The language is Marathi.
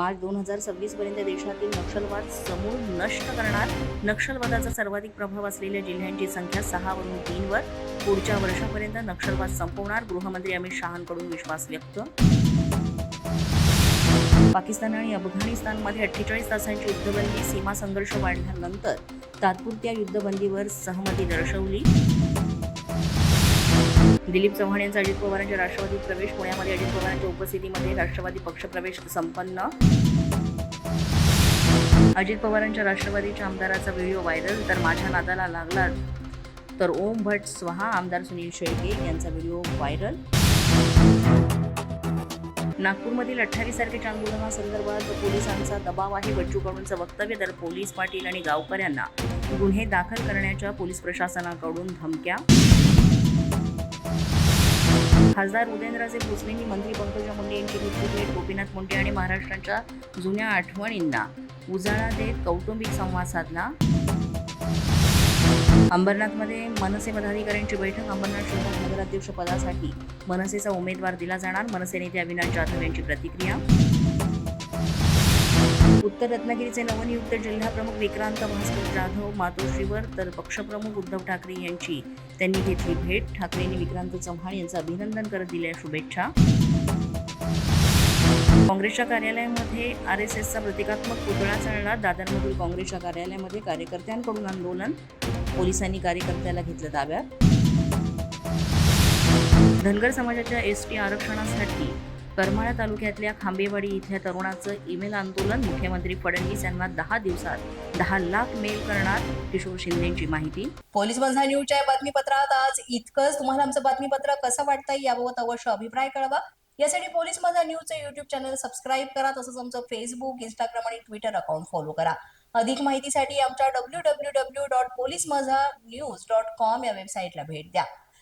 हजार सव्वीस पर्यंत देशातील नक्षलवाद समूळ नष्ट करणार. नक्षलवादाचा सर्वाधिक प्रभाव असलेल्या जिल्ह्यांची संख्या सहावरून तीनवर पुढच्या वर्षापर्यंत नक्षलवाद संपवणार गृहमंत्री अमित शहांकडून विश्वास व्यक्त. पाकिस्तान आणि अफगाणिस्तानमध्ये अठ्ठेचाळीस तासांची युद्धबंदी सीमा संघर्ष वाढल्यानंतर तात्पुरत्या युद्धबंदीवर सहमती दर्शवली. दिलीप चव्हाण यांचा अजित पवारांच्या राष्ट्रवादीत प्रवेश पुण्यामध्ये अजित पवारांच्या उपस्थितीमध्ये राष्ट्रवादी पक्षप्रवेश संपन्न. अजित पवारांच्या राष्ट्रवादीच्या आमदाराचा व्हिडिओ व्हायरल तर माझ्या नादाला लागला. तर ओम भट स्वहा आमदार सुनील शेळके यांचा व्हिडिओ व्हायरल. नागपूरमधील अठ्ठावीस तारखेच्या आंदोलनासंदर्भात पोलिसांचा दबाव आहे. बच्चू कडूंचं वक्तव्य तर पोलीस पाटील आणि गावकऱ्यांना गुन्हे दाखल करण्याच्या पोलीस प्रशासनाकडून धमक्या. खासदार उदयनराजे भोसलेंनी मंत्री पंकजा मुंडे यांची घेतली भेट गोपीनाथ मुंडे आणि महाराष्ट्राच्या जुन्या आठवणींना उजाळा देत कौटुंबिक संवाद साधला. अंबरनाथमध्ये मनसे पदाधिकाऱ्यांची बैठक. अंबरनाथ शहरात नगराध्यक्ष पदासाठी मनसेचा उमेदवार दिला जाणार. मनसे नेते अविनाश जाधव यांची प्रतिक्रिया उत्तर रत्नागिरीचे नवनियुक्त जिल्हाप्रमुख विक्रांत भास्कर जाधव मातोश्रीवर तर पक्षप्रमुख उद्धव ठाकरे यांची त्यांनी घेतली भेट. ठाकरेंनी विक्रांत चव्हाण यांचं अभिनंदन करत दिल्या शुभेच्छा. काँग्रेसच्या कार्यालयामध्ये आर एस एसचा प्रतिकात्मक पुतळा चालला दादरमधील काँग्रेसच्या कार्यालयामध्ये कार्यकर्त्यांकडून आंदोलन. पोलिसांनी कार्यकर्त्याला घेतलं ताब्यात. धनगर समाजाच्या एस टी आरक्षणासाठी करमाळा तालुक्यातल्या खांबेवाडी इथल्या तरुणाचं ईमेल आंदोलन. मुख्यमंत्री फडणवीस यांना दहा दिवसात दहा लाख मेल करणार किशोर शिंदेची माहिती. पोलीस बंधा न्यूजच्या या बातमीपत्रात आज इतकंच. तुम्हाला आमचं बातमीपत्र कसं वाटतं याबाबत अवश्य अभिप्राय कळवा. यासाठी पोलीस माझा न्यूजचं युट्यूब चॅनल सबस्क्राईब करा तसंच आमचं फेसबुक इंस्टाग्राम आणि ट्विटर अकाउंट फॉलो करा. अधिक माहितीसाठी आमच्या W W W dot police Majha news dot com या वेबसाईटला भेट द्या.